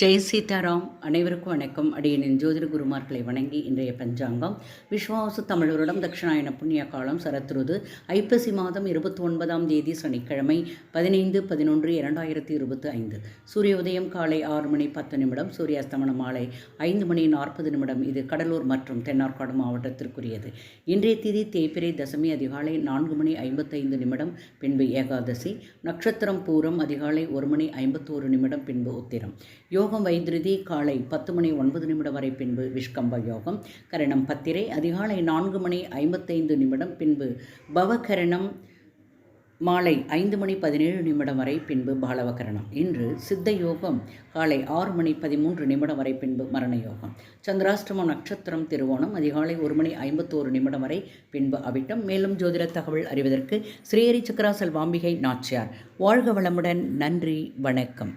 ஜெய் சீதாராம் அனைவருக்கும் வணக்கம். அடியனின் ஜோதிட குருமார்களை வணங்கி இன்றைய பஞ்சாங்கம். விஸ்வாசு தமிழரிடம் தட்சிணாயன புண்ணிய காலம் சரத்ருது. ஐப்பசி மாதம் இருபத்தி ஒன்பதாம் தேதி சனிக்கிழமை பதினைந்து பதினொன்று இரண்டாயிரத்தி இருபத்தி ஐந்து. சூரிய உதயம் காலை ஆறு மணி பத்து நிமிடம் சூரியாஸ்தமனம் மாலை ஐந்து மணி நாற்பது நிமிடம். இது கடலூர் மற்றும் தென்னார்காடு மாவட்டத்திற்குரியது. இன்றைய திதி தேய்பிரை தசமி அதிகாலை நான்கு மணி ஐம்பத்தைந்து நிமிடம் பின்பு ஏகாதசி. நட்சத்திரம் பூரம் அதிகாலை ஒரு மணி ஐம்பத்தோரு நிமிடம் பின்பு உத்திரம். யோகம் வைத்திருதி காலை பத்து மணி ஒன்பது நிமிடம் வரை பின்பு விஷ்கம்ப யோகம். கரணம் பத்திரை அதிகாலை நான்கு மணி ஐம்பத்தைந்து நிமிடம் பின்பு பவகரணம். மாலை ஐந்து மணி பதினேழு நிமிடம் வரை பின்பு பாலவகரணம். இன்று சித்த யோகம் காலை ஆறு மணி பதிமூன்று நிமிடம் வரை பின்பு மரண யோகம். சந்திராஷ்டமம் நட்சத்திரம் திருவோணம் அதிகாலை ஒரு மணி ஐம்பத்தோரு நிமிடம் வரை பின்பு அவிட்டம். மேலும் ஜோதிட தகவல் அறிவதற்கு ஸ்ரீஹரி சக்கராசல் வாம்பிகை நாச்சியார். வாழ்க வளமுடன் நன்றி வணக்கம்.